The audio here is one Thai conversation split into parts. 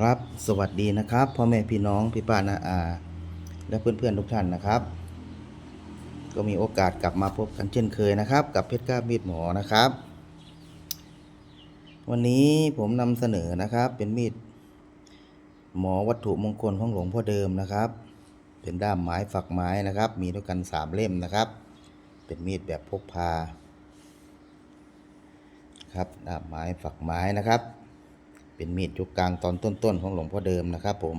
ครับสวัสดีนะครับพ่อแม่พี่น้องพี่ป้านาอา และเพื่อนๆทุกท่านนะครับ ก็มีโอกาสกลับมาพบกันเช่นเคยนะครับ กับเพชรก้ามีดหมอนะครับ วันนี้ผมนำเสนอนะครับ เป็นมีดหมอวัตถุมงคลของหลวงพ่อเดิมนะครับ เป็นด้ามไม้ฝักไม้นะครับ มีด้วยกันสามเล่มนะครับ เป็นมีดแบบพกพาครับด้ามไม้ฝักไม้นะครับ เป็นมีดยุคกลางตอนต้นๆของหลวงพ่อเดิมนะครับ ผม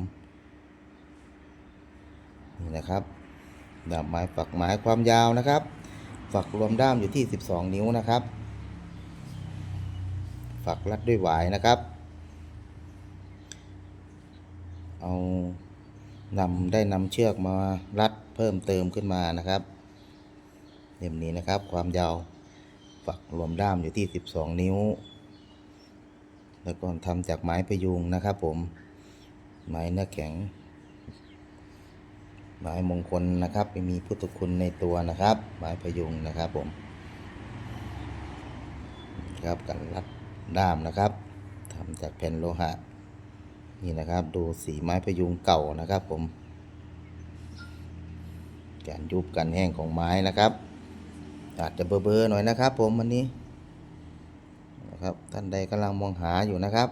นี่นะครับด้ามไม้ฝักไม้ความยาวนะครับ ฝักรวมด้ามอยู่ที่ 12 นิ้วนะครับ ฝักรัดด้วยหวายนะครับ เอานำได้นำเชือกมารัดเพิ่มเติมขึ้นมานะครับเล่มนี้นะครับความยาวฝักรวมด้ามอยู่ที่ 12 นิ้ว แล้วก็ทำจากไม้พยุงนะครับผม ไม้เนื้อแข็ง ไม้มงคลนะครับมีพุทธคุณในตัวนะครับ ไม้พยุงนะครับผมครับกันรัดด้ามนะครับทำจากแผ่นโลหะ นี่นะครับดูสีไม้พยุงเก่านะครับผม การยุบกันแห้งของไม้นะครับ อาจจะเบอร์ๆหน่อยนะครับผมวันนี้ นะครับ ท่านใดกำลังมองหาอยู่นะครับ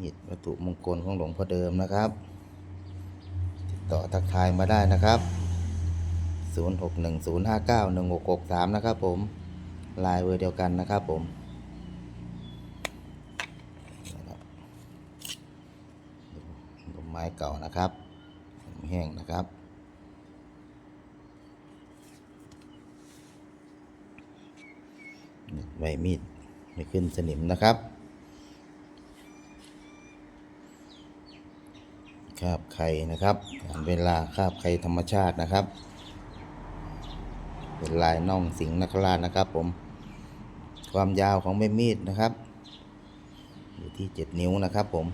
มีดวัตถุมงคลของหลวงพ่อเดิมนะครับ ติดต่อทักทายมาได้นะครับ 0610591663 นะครับผมลายเวอร์เดียวกันนะครับผมนะครับดูไม้เก่านะครับแห้งนะครับใบมีด ไม่ขึ้นสนิมนะครับ คาบไข่นะครับเวลาคาบไข่ธรรมชาตินะครับ เป็นลายน่องสิงหนคราชนะครับ ผม ความยาวของใบมีดนะครับ อยู่ที่เจ็ดนิ้วนะครับผม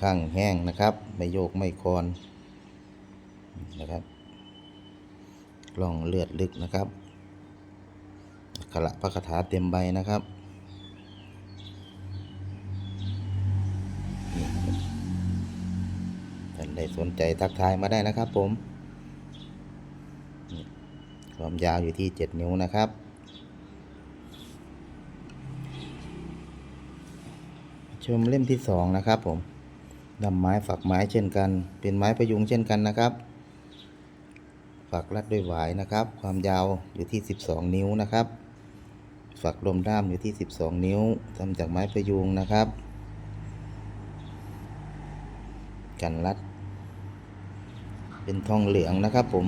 ข้างแห้งนะครับ ไม่โยกไม่คอนนะครับล่องเลือดลึกนะครับ ขระพระคาถาเต็มใบนะครับนี่ครับท่านใดสนใจทักทายมาได้นะครับผมความยาวอยู่ที่ 7 นิ้วนะครับชมเล่มที่ 2 นะครับผมดำไม้ฝักไม้เช่นกัน เป็นไม้ประยุงเช่นกันนะครับ ฝักรัดด้วยหวายนะครับ ความยาวอยู่ที่ 12 นิ้วนะครับ ฝักลมด้ามอยู่ที่ 12 นิ้วทำจากไม้ประยุงนะครับ กันรัด เป็นทองเหลืองนะครับผม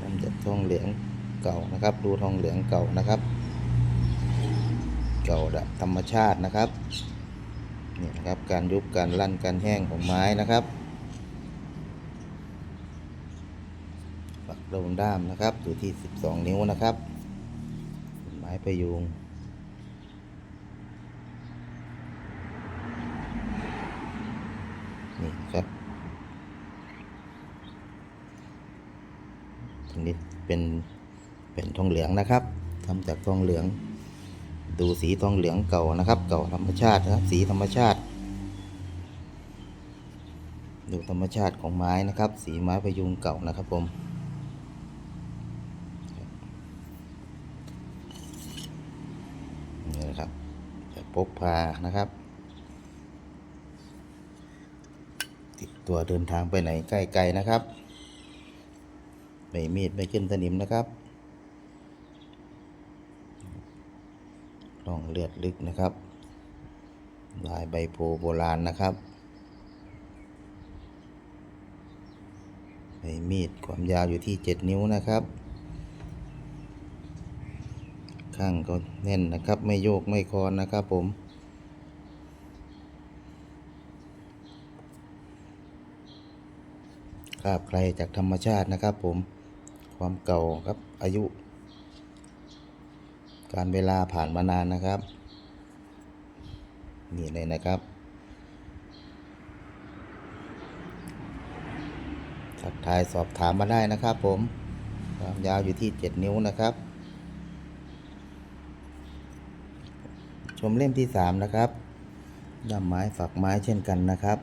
ทำจากทองเหลืองเก่านะครับ ดูทองเหลืองเก่านะครับ เก่าธรรมชาตินะครับนี่นะครับการยุบการลั่นการแห้งของไม้นะครับฝักลมด้ามนะครับอยู่ที่ 12 นิ้วนะครับ ม้ประยุงนี่ครับตรงนี้เป็นเป็นทองเหลืองนะครับทำจากทองเหลือง ดูสีทองเหลืองเก่านะครับ เก่าธรรมชาตินะครับ สีธรรมชาติ ดูธรรมชาติของไม้นะครับ สีไม้พยุงเก่านะครับผม นี่นะครับจะพกพานะครับ ติดตัวเดินทางไปไหนใกล้ไกลนะครับ ไม่มีดไม่ขึ้นสนิมนะครับร่องเลือดลึกนะครับ ลายใบโพโบราณนะครับใบมีดความยาวอยู่ที่ 7 นิ้วนะครับ ข้างก็แน่นนะครับ ไม่โยกไม่คอนนะครับผมคราบใครจากธรรมชาตินะครับผมความเก่าครับอายุ การเวลาผ่านมานานนะครับ นี่เลยนะครับทักทายสอบถามมาได้นะครับผมความยาวอยู่ที่ 7 นิ้วนะครับ มเล่มที่สามนะครับด้ามไม้ฝักไม้เช่นกันนะครับ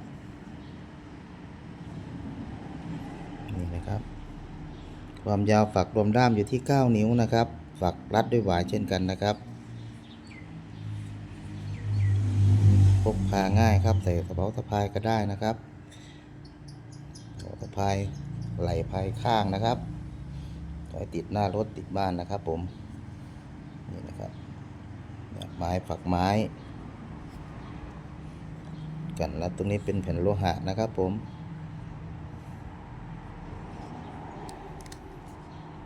นี่นะครับ ความยาวฝักรวมด้ามอยู่ที่ 9 นิ้วนะครับ ฝักรัดด้วยหวายเช่นกันนะครับพกพาง่ายครับใส่กระเป๋าสะพายก็ได้นะครับกระเป๋าสะพายไหล่พายข้างนะครับไว้ติดหน้ารถติดบ้านนะครับผมนี่นะครับ ไม้ฝักไม้ กันแล้วตรงนี้เป็นแผ่นโลหะนะครับผม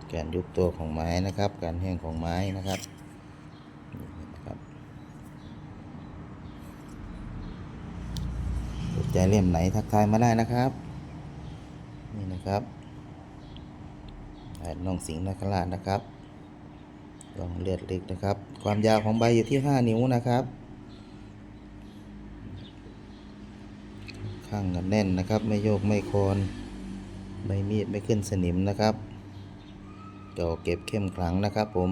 แการยุบตัวของไม้นะครับ การแห้งของไม้นะครับนะครับสนใจเล่มไหนทักทายมาได้นะครับ นี่นะครับน้องสิงห์นาคราชนะครับ ลองเลือดเล็กนะครับ ความยาวของใบอยู่ที่ 5 นิ้วนะครับ ข้างกันแน่นนะครับ ไม่โยกไม่โคนใบมีดไม่ขึ้นสนิมนะครับเก่าเก็บเข้มขลังนะครับผม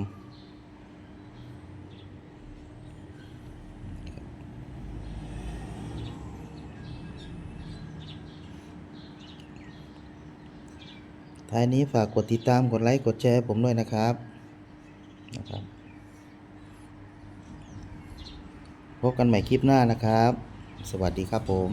ท้ายนี้ฝากกดติดตาม กดไลค์ กดแชร์ผมด้วยนะครับ นะครับ พบกันใหม่คลิปหน้านะครับ สวัสดีครับผม